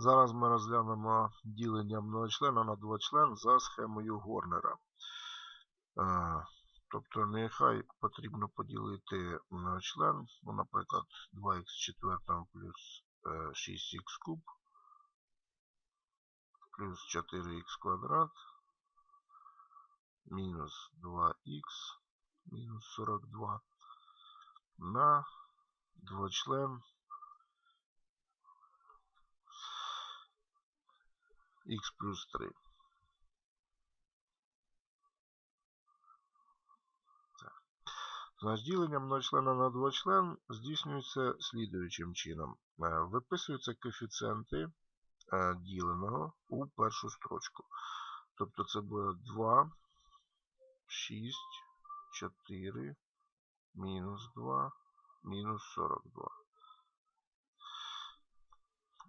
Зараз ми розглянемо ділення многочлена на двочлен за схемою Горнера. Е, Тобто нехай потрібно поділити многочлен, ну, наприклад, 2х в четвертому плюс е, 6х куб плюс 4х квадрат мінус 2х мінус 42 на двочлен х плюс 3. Значить, ділення многочлена на двочлен здійснюється слідуючим чином. Е, Виписуються коефіцієнти е, діленого у першу строчку. Тобто це буде 2, 6, 4, мінус 2, мінус 42.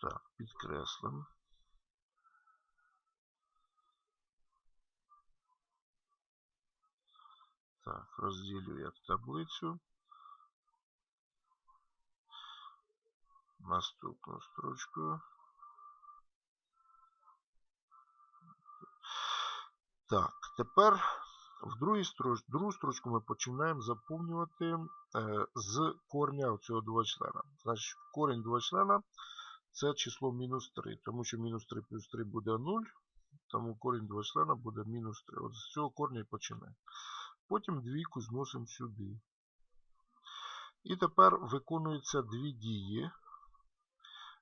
Так, підкреслимо. Так, розділю як таблицю. Наступну строчку. Так, тепер в другій строч, другу строчку ми починаємо заповнювати е, з корня цього двочлена. Значить, корінь двочлена це число мінус 3, тому що мінус 3 плюс 3 буде 0, тому корінь двочлена буде мінус 3. От з цього корня і починаємо. Потім двійку зносимо сюди. І тепер виконуються дві дії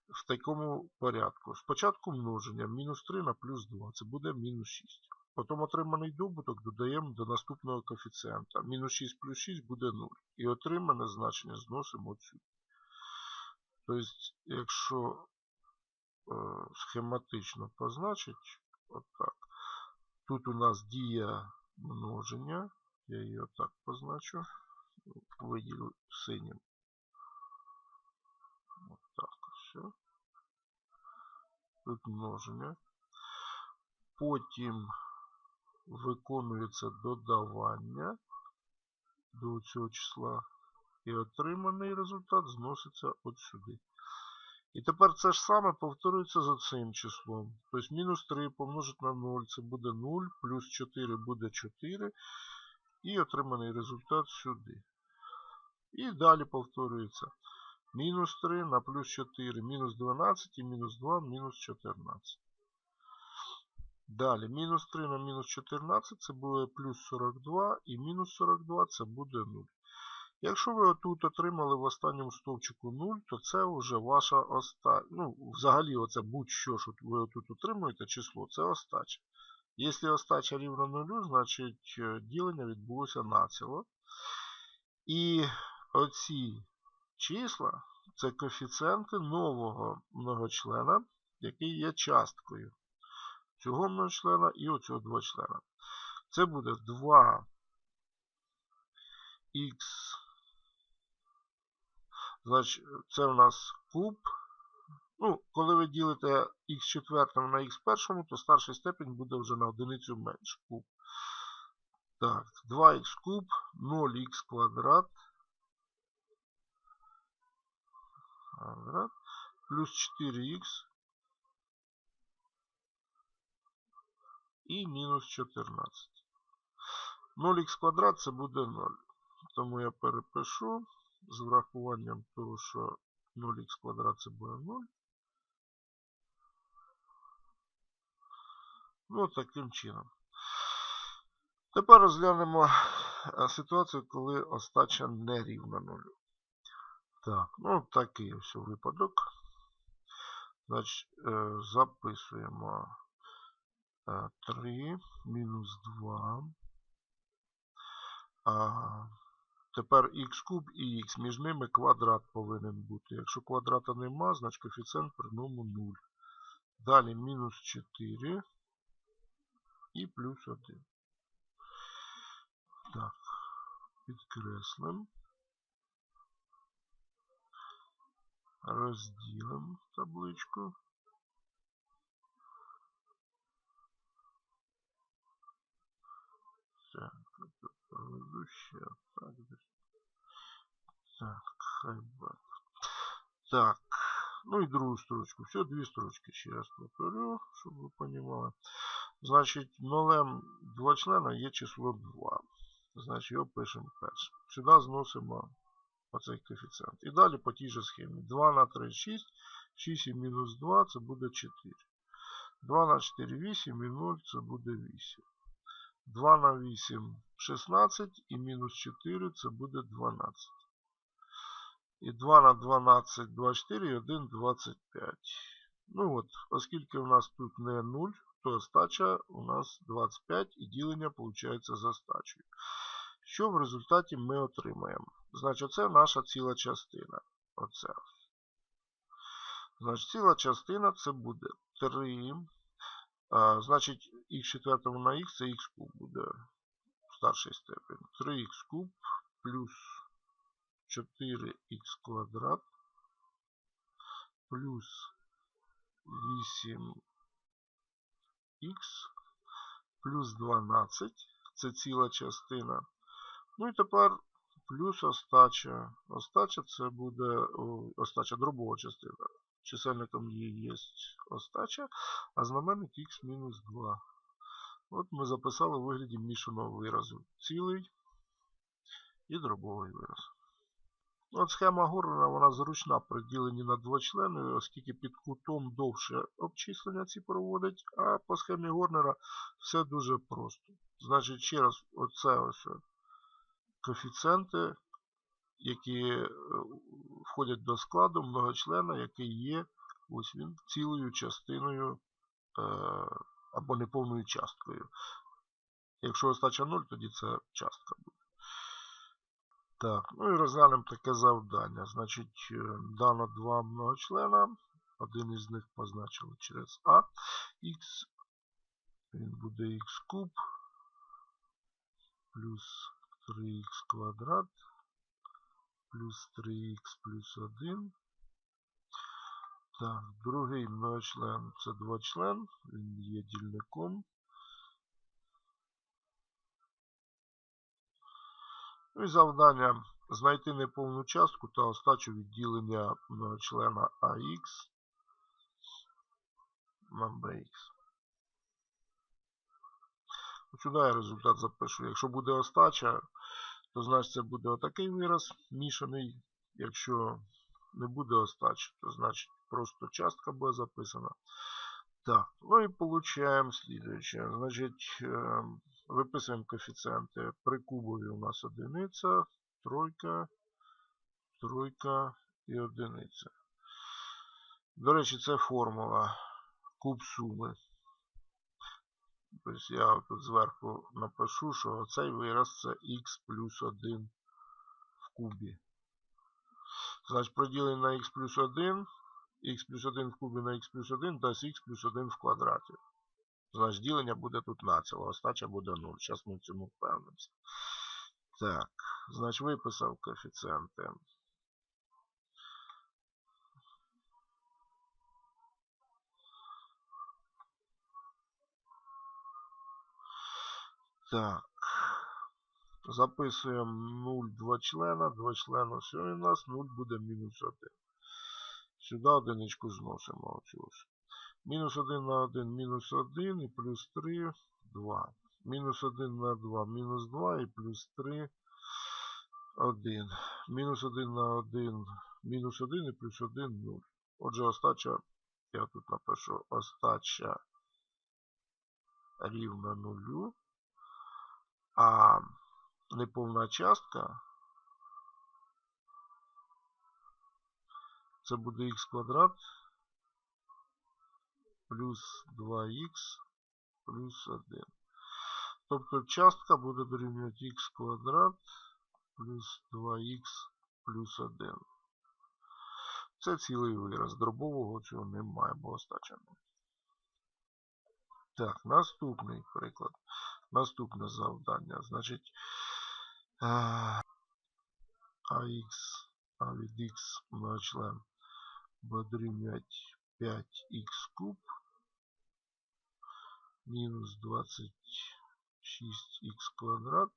в такому порядку. Спочатку множення мінус 3 на плюс 2, це буде мінус 6. Потім отриманий добуток додаємо до наступного коефіцієнта. Мінус 6 плюс 6 буде 0. І отримане значення зносимо сюди. Тобто, якщо е, схематично позначити, отак, тут у нас дія множення. Я її отак позначу. Виділю синім. Отак все. Тут множення. Потім виконується додавання до цього числа. І отриманий результат зноситься от сюди. І тепер це ж саме повторюється за цим числом. Тобто мінус 3 помножити на 0, це буде 0, плюс 4 буде 4. І отриманий результат сюди. І далі повторюється. Мінус 3 на плюс 4, мінус 12 і мінус 2, мінус 14. Далі, мінус 3 на мінус 14 це буде плюс 42 і мінус 42 це буде 0. Якщо ви отут отримали в останньому стовпчику 0, то це вже ваша остача. Ну, взагалі, оце будь-що, що ви тут отримуєте число, це остача. Якщо остача рівна 0, значить е, ділення відбулося націло. І оці числа це коефіцієнти нового многочлена, який є часткою цього многочлена і оцього двочлена. Це буде 2х. Значить, це у нас куб. Ну, коли ви ділите х четвертому на х першому, то старший степень буде вже на одиницю менше куб. Так, 2х куб, 0х квадрат. квадрат плюс 4х і мінус 14. 0х квадрат це буде 0. Тому я перепишу з врахуванням того, що 0х квадрат це буде 0. Ну, таким чином. Тепер розглянемо ситуацію, коли остача не рівна нулю. Так, ну такий ось випадок. Значить, записуємо 3 мінус 2. А Тепер х куб і х. Між ними квадрат повинен бути. Якщо квадрата нема, значить коефіцієнт при ньому 0. Далі мінус 4 і плюс 1. Так, підкреслимо. Розділимо табличку. Так, тут проведу ще так. Так, хай Так. Ну і другу строчку. Все, дві строчки ще раз повторю, щоб ви розуміли. Значить, нолем два члена є число 2. Значить, його пишемо перше. Сюди зносимо оцей коефіцієнт. І далі по тій же схемі. 2 на 3 6. 6 і мінус 2 це буде 4. 2 на 4 8 і 0 це буде 8. 2 на 8 16 і мінус 4 це буде 12. І 2 на 12 24 і 1 25. Ну от, оскільки у нас тут не 0, то остача у нас 25 і ділення виходить за стачею. Що в результаті ми отримаємо? Значить, оце наша ціла частина. Оце. Значить, ціла частина це буде 3. А, значить, х четвертому на х це х куб буде в старшій степені. 3х куб плюс 4х квадрат плюс 8х плюс 12. Це ціла частина. Ну і тепер плюс остача. Остача це буде остача дробова частина. Чисельником її є остача, а знаменник х мінус 2. От ми записали у вигляді мішаного виразу. Цілий і дробовий вираз. От Схема Гордона вона зручна при діленні на два члени, оскільки під кутом довше обчислення ці проводить, а по схемі Горнера все дуже просто. Значить, ще раз, оце ось коефіцієнти, які е, входять до складу многочлена, який є ось він, цілою частиною е, або неповною часткою. Якщо остача 0, тоді це частка буде. Так, ну і розглянемо таке завдання. Значить, е, дано два многочлена. Один із них позначили через А. Х, він буде х куб плюс 3х квадрат плюс 3х плюс 1. Так, другий многочлен це двочлен, він є дільником. Ну і завдання знайти неповну частку та остачу відділення многочлена AX на BX. Сюди я результат запишу. Якщо буде остача, то значить це буде отакий вираз мішаний. Якщо не буде остачі, то значить просто частка буде записана. Так, ну і получаємо слідуюче. Значить, е, виписуємо коефіцієнти. При кубові у нас одиниця, тройка, тройка і одиниця. До речі, це формула куб суми. Тобто я тут зверху напишу, що цей вираз це х плюс 1 в кубі. Значить, проділення на х плюс 1, х плюс 1 в кубі на х плюс 1 дасть х плюс 1 в квадраті. Значить, ділення буде тут націло, остача буде 0. Зараз ми в цьому впевнимося. Так, значить, виписав коефіцієнти. Так. Записуємо 0 два члена, два члена все у нас, 0 буде мінус 1. Сюди одиничку зносимо. Ось. Мінус 1 на 1, мінус 1 і плюс 3, 2. Мінус 1 на 2, мінус 2 і плюс 3, 1. Мінус 1 на 1, мінус 1 і плюс 1, 0. Отже, остача, я тут напишу, остача рівна 0. А неповна частка це буде х квадрат плюс 2х плюс 1. Тобто частка буде дорівнювати х квадрат плюс 2х плюс 1. Це цілий вираз. Дробового цього немає, бо остачено. Так, наступний приклад. Наступне завдання. Значить, АХ, А від Х на член дорівнює 5х куб мінус 26х квадрат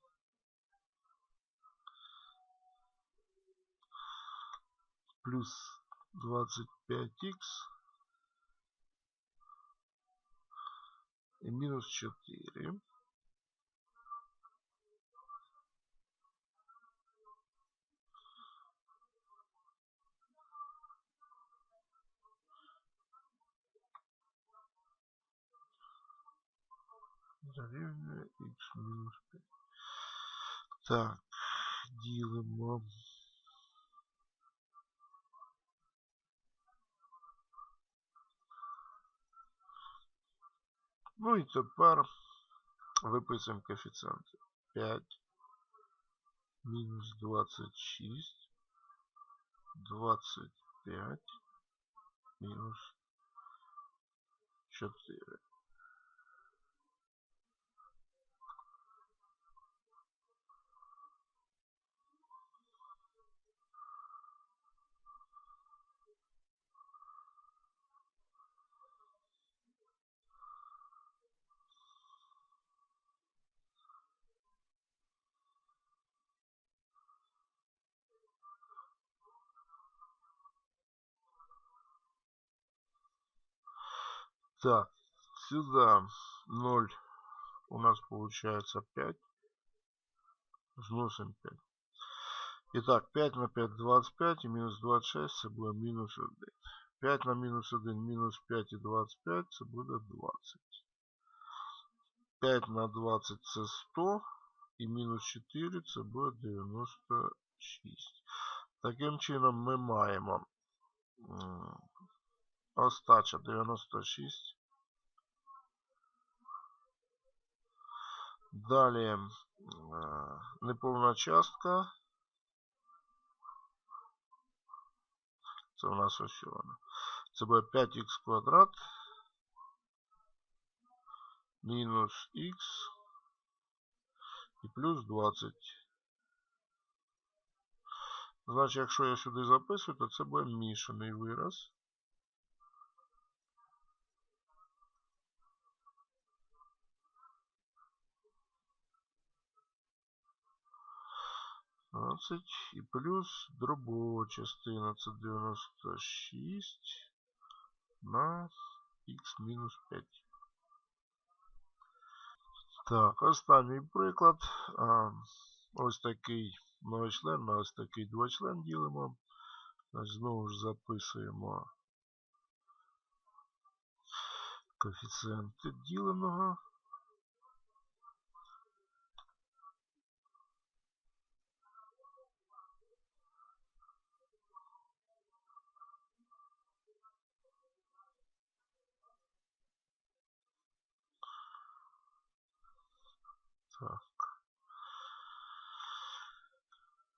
плюс 25х і мінус 4. Дорівнює х мінус 5. Так, ділимо. Ну і тепер виписуємо коефіцієнти. 5 мінус 26, 25 мінус 4. Так, сюда 0 у нас получается 5. Зносим 5. Итак, 5 на 5 25 и минус 26 це буде мінус 1. 5 на мінус 1 мінус 5 і 25 це буде 20. 5 на 20 це 100 і мінус 4 це буде 96. Таким чином ми маємо м, остача 96. Далі неповна частка. Це у нас ось вона. Це буде 5х квадрат мінус х і плюс 20. Значить, якщо я сюди записую, то це буде мішаний вираз. І плюс дробова частина це 96 на х мінус 5. Так, останній приклад. Ось такий многочлен на ось такий двочлен ділимо. Значить, Знову ж записуємо коефіцієнти діленого.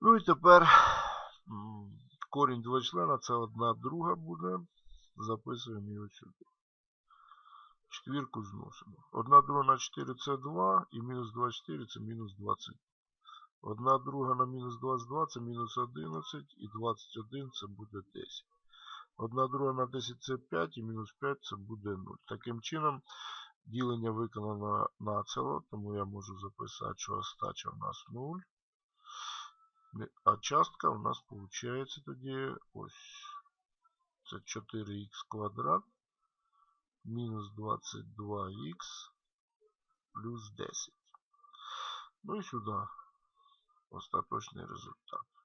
Ну і тепер корінь двочлена це одна друга буде. Записуємо його сюди. Четвірку зносимо. Одна друга на 4 це 2 і мінус 24 це мінус 20. Одна друга на мінус 22 це мінус 11 і 21 це буде 10. Одна друга на 10 це 5 і мінус 5 це буде 0. Таким чином ділення виконано націло, тому я можу записати, що остача в нас 0. А частка у нас получается тоді ось це 4х квадрат мінус 22х плюс 10. Ну і сюди остаточний результат.